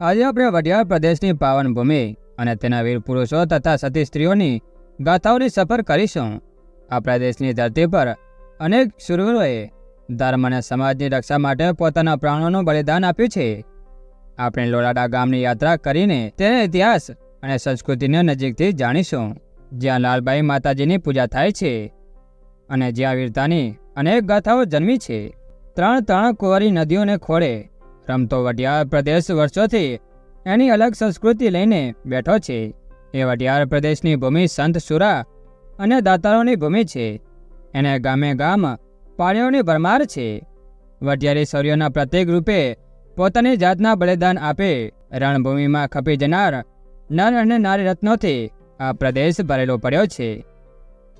આજે આપણે વઢિયાર પ્રદેશની પાવન ભૂમિ અને તેના વીર પુરુષો તથા સતી સ્ત્રીઓની ગાથાઓની સફર કરીશું. આપણા દેશની ધરતી પર અનેક શુરવીરોએ ધર્મ અને સમાજની રક્ષા માટે પોતાના પ્રાણોનું બલિદાન આપ્યું છે. આપણે લોલાડા ગામની યાત્રા કરીને તેના ઇતિહાસ અને સંસ્કૃતિને નજીકથી જાણીશું, જ્યાં લાલબાઈ માતાજીની પૂજા થાય છે અને જ્યાં વીરતાની અનેક ગાથાઓ જન્મી છે. ત્રણ ત્રણ કુંવરી નદીઓને ખોળે રમતો વટિયાર પ્રદેશ વર્ષોથી એની અલગ સંસ્કૃતિ લઈને બેઠો છે. એ વટિયાર પ્રદેશની ભૂમિ સંત સુરા અને દાતારોની ભૂમિ છે. એને ગામે ગામ પાણીઓની ભરમાર છે. વટિયારી શૌર્યના પ્રત્યેક રૂપે પોતાની જાતના બલિદાન આપે. રણભૂમિમાં ખપી જનાર નર અને નારી રત્નોથી આ પ્રદેશ ભરેલો પડ્યો છે.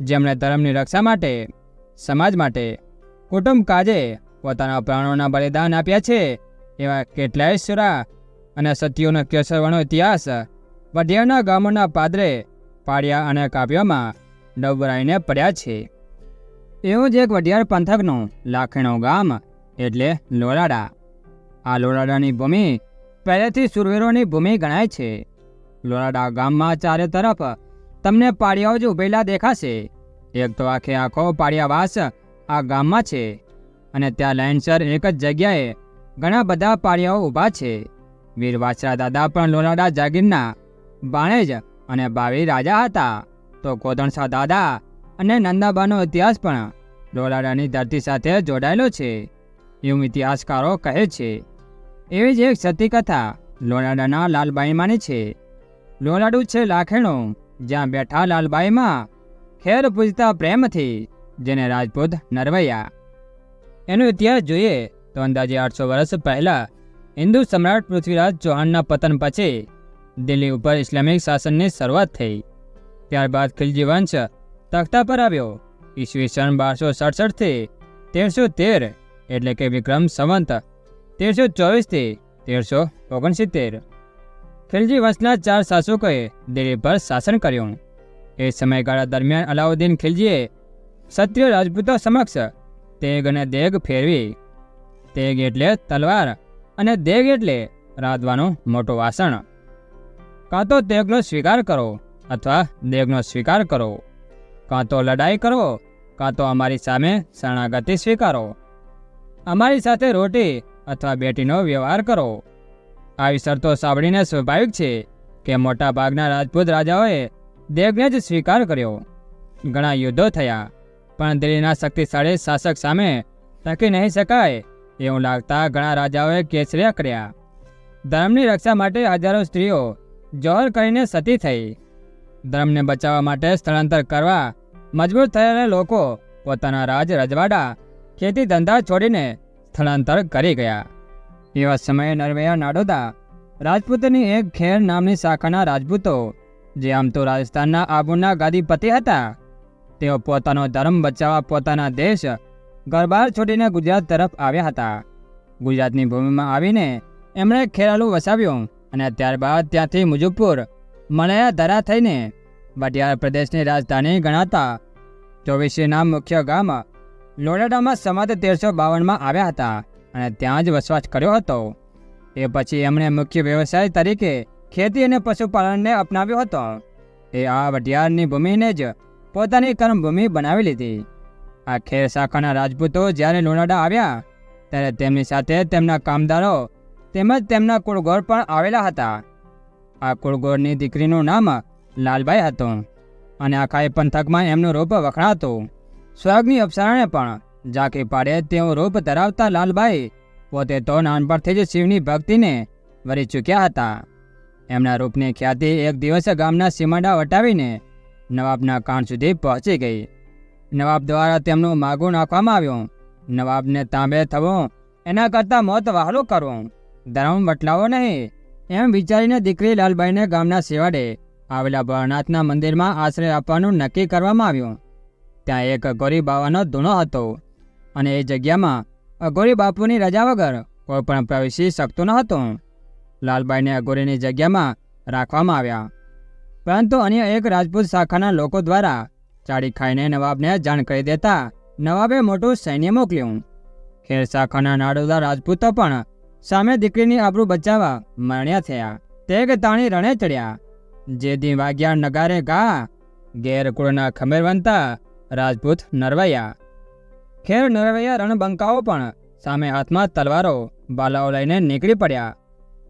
જેમણે ધર્મની રક્ષા માટે, સમાજ માટે, કુટુંબ કાજે પોતાના પ્રાણોના બલિદાન આપ્યા છે. એવા કેટલાય સુરા અને સતીઓનો કેસરવાનો ઇતિહાસ વઢિયારના ગામોના પાદરે પાડિયા અને કાવ્યોમાં ડબરાઈને પડ્યા છે. એવું જ એક વઢિયાર પંથકનું લાખણો ગામ એટલે લોલાડા આ લોલાડાની ભૂમિ પહેલેથી સુરવીરોની ભૂમિ ગણાય છે. લોલાડા ગામમાં ચારે તરફ તમને પાડિયાઓ જ ઉભેલા દેખાશે. એક તો આખે આખો પાડિયાવાસ આ ગામમાં છે અને ત્યાં લાઇનસર એક જ જગ્યાએ ઘણા બધા પાળ્યાઓ ઊભા છે. વીર વાછરા દાદા પણ લોનાડા જાગીરના બાણેજ અને બાવી રાજા હતા. તો કોદણસા દાદા અને નંદાબાનો ઇતિહાસ પણ લોલાડાની ધરતી સાથે જોડાયેલો છે. એવું ઇતિહાસકારો કહે છે. એવી જ એક સતી કથા લોલાડાના લાલબાઈમાંની છે. લોલાડું છે લાખેણું, જ્યાં બેઠા લાલબાઈમાં ખેર પૂજતા પ્રેમથી, જેને રાજપૂત નરવૈયા. એનો ઇતિહાસ જોઈએ તો અંદાજે આઠસો વર્ષ પહેલાં હિન્દુ સમ્રાટ પૃથ્વીરાજ ચૌહાણના પતન પછી દિલ્હી ઉપર ઇસ્લામિક શાસનની શરૂઆત થઈ. ત્યારબાદ ખિલજી વંશ તખ્તા પર આવ્યો. ઈસવીસન બારસો સડસઠથી તેરસો તેર એટલે કે વિક્રમ સંવંત તેરસો ચોવીસથી તેરસો ઓગણસિત્તેર. ખિલજી વંશના ચાર શાસકોએ દિલ્હી પર શાસન કર્યું. એ સમયગાળા દરમિયાન અલાઉદ્દીન ખિલજીએ ક્ષત્રિય રાજપૂતો સમક્ષ તેગ અને દેગ ફેરવી તેગ એટલે તલવાર અને દેગ એટલે રાંધવાનું મોટું વાસણ. કાં તો તેગનો સ્વીકાર કરો અથવા દેગનો સ્વીકાર કરો. કાં તો લડાઈ કરો, કાં તો અમારી સામે શરણાગતિ સ્વીકારો. અમારી સાથે રોટી અથવા બેટીનો વ્યવહાર કરો. આવી શરતો સાંભળીને સ્વાભાવિક છે કે મોટા ભાગના રાજપૂત રાજાઓએ દેગને જ સ્વીકાર કર્યો. ઘણા યુદ્ધો થયા, પણ દિલ્હીના શક્તિશાળી શાસક સામે ટકી નહીં શકાય એવું લાગતા ઘણા રાજાઓએ કેસરિયા કર્યા. ધર્મની રક્ષા માટે હજારો સ્ત્રીઓ જોહર કરીને સતી થઈ. ધર્મને બચાવવા માટે સ્થળાંતર કરવા મજબૂર થયેલા લોકો પોતાના રાજ રજવાડા ખેતી ધંધા છોડીને સ્થળાંતર કરી ગયા. એવા સમયે નરવૈયા નાડોદા રાજપૂતની એક ખેર નામની શાખાના રાજપૂતો, જે આમ તો રાજસ્થાનના આબુના ગાદીપતિ હતા, તેઓ પોતાનો ધર્મ બચાવવા પોતાના દેશ ગરબાર છોડીને ગુજરાત તરફ આવ્યા હતા. ગુજરાતની ભૂમિમાં આવીને એમણે ખેરાલુ વસાવ્યું અને ત્યારબાદ ત્યાંથી મુજફ્ફર મલયા ધરા થઈને વઢિયાર પ્રદેશની રાજધાની ગણાતા ચોવીસીના મુખ્ય ગામ લોડાડામાં સમાધ તેરસો બાવનમાં આવ્યા હતા અને ત્યાં જ વસવાટ કર્યો હતો. એ પછી એમણે મુખ્ય વ્યવસાય તરીકે ખેતી અને પશુપાલનને અપનાવ્યો હતો. એ આ વઢિયારની ભૂમિને જ પોતાની કર્મભૂમિ બનાવી લીધી. આ ખેર શાખાના રાજપૂતો જ્યારે લોનાડા આવ્યા, ત્યારે તેમની સાથે તેમના કામદારો તેમજ તેમના કુળગોર પણ આવેલા હતા. આ કુળગોરની દીકરીનું નામ લાલભાઈ હતું અને આખા એ પંથકમાં એમનું રૂપ વખણાતું. સ્વર્ગની અપ્સરાને પણ ઝાંકી પાડે તેવું રૂપ ધરાવતા લાલભાઈ પોતે તો નાનપણથી જ શિવની ભક્તિને વરી ચૂક્યા હતા. એમના રૂપની ખ્યાતિ એક દિવસ ગામના સીમાડા વટાવીને નવાબના કાન સુધી પહોંચી ગઈ. નવાબ દ્વારા તેમનું માગું નાખવામાં આવ્યું. નવાબને તાંબે થવું, એના કરતાં મોત વહાલું કરવું. ધર્મ બટલાવો નહીં, એમ વિચારીને દીકરી લાલબાઈને ગામના સેવાડે આવેલા ભરનાથના મંદિરમાં આશ્રય આપવાનું નક્કી કરવામાં આવ્યું. ત્યાં એક અઘોરી બાવાનો ધૂણો હતો અને એ જગ્યામાં અઘોરી બાપુની રજા વગર કોઈ પણ પ્રવેશી શકતું ન હતું. લાલબાઈને અઘોરીની જગ્યામાં રાખવામાં આવ્યા. પરંતુ અન્ય એક રાજપૂત શાખાના લોકો દ્વારા ચાડી ખાઈને નવાબને જાણ કરી દેતા નવાબે મોટું સૈન્ય મોકલ્યું. ખેર શાખાના નાડોદા રાજપૂતો પણ સામે દીકરીની આબરૂ બચાવવા મરણ્યા થયા. તે કે તાણી રણે ચડ્યા. જે વાગ્યા નગારે ગા, ઘેર કુળના ખમેરવંતા રાજપૂત નરવૈયા. ખેર નરવૈયા રણબંકાઓ પણ સામે હાથમાં તલવારો, બાલાઓ લઈને નીકળી પડ્યા.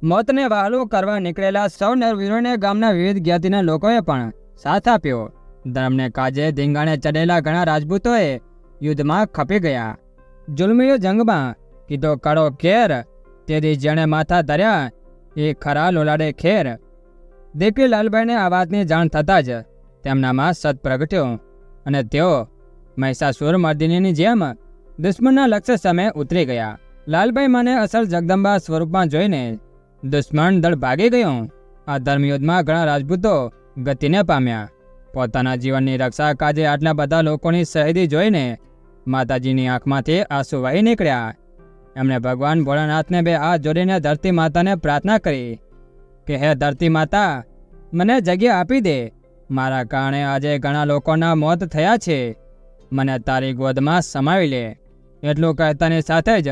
મોતને વહાલું કરવા નીકળેલા સૌ નરવીરોને ગામના વિવિધ જ્ઞાતિના લોકોએ પણ સાથ આપ્યો. ધર્મને કાજે ધીંગાણે ચડેલા ઘણા રાજપૂતોએ યુદ્ધમાં ખપી ગયા. જુલમીઓ જંગમાં કીધો, કાળો કેર તેથી જેણે માથા ધર્યા, એ ખરા લોલાડે ખેર. દીપી લાલભાઈને આ વાતની જાણ થતાં જ તેમનામાં સત પ્રગટ્યો અને તેઓ મહિષાસુર મર્દિનીની જેમ દુશ્મનના લક્ષ્ય સામે ઉતરી ગયા. લાલભાઈ મને અસલ જગદંબા સ્વરૂપમાં જોઈને દુશ્મન દળ ભાગી ગયો. આ ધર્મયુદ્ધમાં ઘણા રાજપૂતો ગતિને પામ્યા. પોતાના જીવનની રક્ષા કાજે આટલા બધા લોકોની શહીદી જોઈને માતાજીની આંખમાંથી આંસુ વહી નીકળ્યા. એમણે ભગવાન ભોળાનાથને બે હાથ જોડીને ધરતી માતાને પ્રાર્થના કરી કે, હે ધરતી માતા, મને જગ્યા આપી દે. મારા કારણે આજે ઘણા લોકોના મોત થયા છે. મને તારી ગોદમાં સમાવી લે. એટલું કહેતાની સાથે જ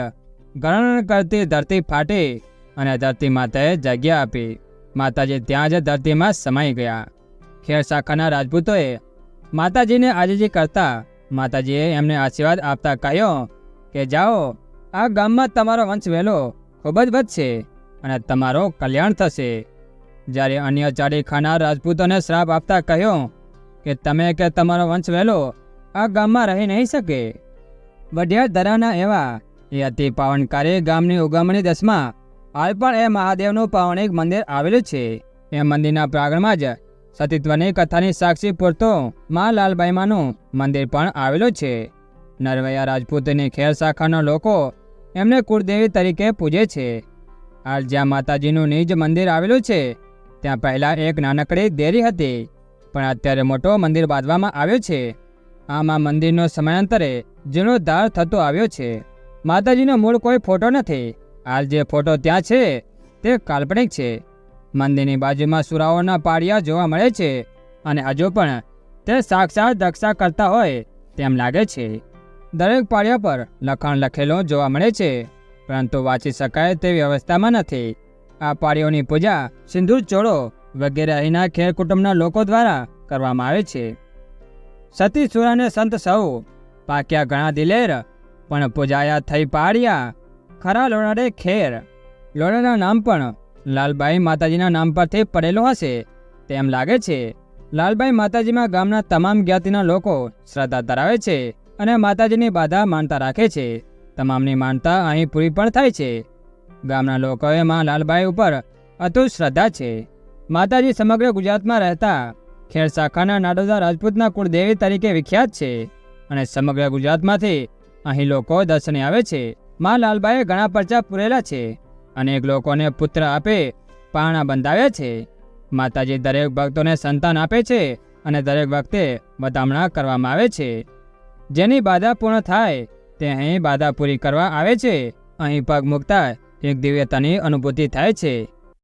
ગણન કરતી ધરતી ફાટી અને ધરતી માતાએ જગ્યા આપી. માતાજી ત્યાં જ ધરતીમાં સમાઈ ગયા. ખેર શાખાના રાજપૂતોએ માતાજીને આજીજી કરતા માતાજીએ એમને આશીર્વાદ આપતા કહ્યો કે, જાઓ, આ ગામમાં તમારો વંશ વહેલો ખૂબ જ વધશે અને તમારો કલ્યાણ થશે. જ્યારે અન્ય ખાનાર રાજપૂતોને શ્રાપ આપતા કહ્યો કે, તમે કે તમારો વંશ વહેલો આ ગામમાં રહી નહીં શકે. વઢિયાર ધરાના એવા એ અતિ પાવનકારી ગામની ઉગમણી દસમાં હાલ પણ એ મહાદેવનું પાવનિક મંદિર આવેલું છે. એ મંદિરના પ્રાંગણમાં જ સતીત્વની કથાની સાક્ષી પૂરતો મા લાલબાઈમાનું મંદિર પણ આવેલું છે. નરવૈયા રાજપૂતની ખેર શાખાના લોકો એમને કુળદેવી તરીકે પૂજે છે. હાલ જ્યાં માતાજીનું નિજ મંદિર આવેલું છે. ત્યાં પહેલાં એક નાનકડી દેરી હતી, પણ અત્યારે મોટો મંદિર બાંધવામાં આવ્યો છે. આમાં મંદિરનો સમયાંતરે જીર્ણોદ્ધાર થતો આવ્યો છે. માતાજીનો મૂળ કોઈ ફોટો નથી. હાલ જે ફોટો ત્યાં છે, તે કાલ્પનિક છે. મંદિરની બાજુમાં સુરાઓના પાડિયા જોવા મળે છે અને હજુ પણ તે સાક્ષાત દક્ષા કરતા હોય તેમ લાગે છે. દરેક પાડિયા પર લખાણ લખેલું જોવા મળે છે, પરંતુ વાંચી શકાય તેવી અવસ્થામાં નથી. આ પાળીઓની પૂજા સિંદૂર ચોળો વગેરે અહીંના ખેર કુટુંબના લોકો દ્વારા કરવામાં આવે છે. સતી સુરાને સંત સૌ પાક્યા ઘણા દિલેર પણ પૂજાયા થઈ પાડ્યા ખરા લોણાડે ખેર. લોણાના નામ પણ લાલબાઈ માતાજીના નામ પરથી પડેલો હશે. તેમ લાગે છે, લાલબાઈ માતાજીમાં ગામના તમામ જ્ઞાતિના લોકો શ્રદ્ધા ધરાવે છે અને માતાજીની બાધા માનતા રાખે છે. તમામની માનતા અહીં પૂરી પણ થાય છે. ગામના લોકોએ માં લાલબાઈ ઉપર અતુટ શ્રદ્ધા છે. માતાજી સમગ્ર ગુજરાતમાં રહેતા ખેર શાખાના નાડોદા રાજપૂતના કુળદેવી તરીકે વિખ્યાત છે અને સમગ્ર ગુજરાતમાંથી અહીં લોકો દર્શને આવે છે. માં લાલબાઈએ ઘણા પરચા પૂરેલા છે. અનેક લોકોને પુત્ર આપે પારણા બંધાવે છે. માતાજી દરેક ભક્તોને સંતાન આપે છે અને દરેક વખતે વધામણા કરવામાં આવે છે. જેની બાધા પૂર્ણ થાય, તે અહીં બાધા પૂરી કરવા આવે છે. અહીં પગ મૂકતા એક દિવ્યતાની અનુભૂતિ થાય છે.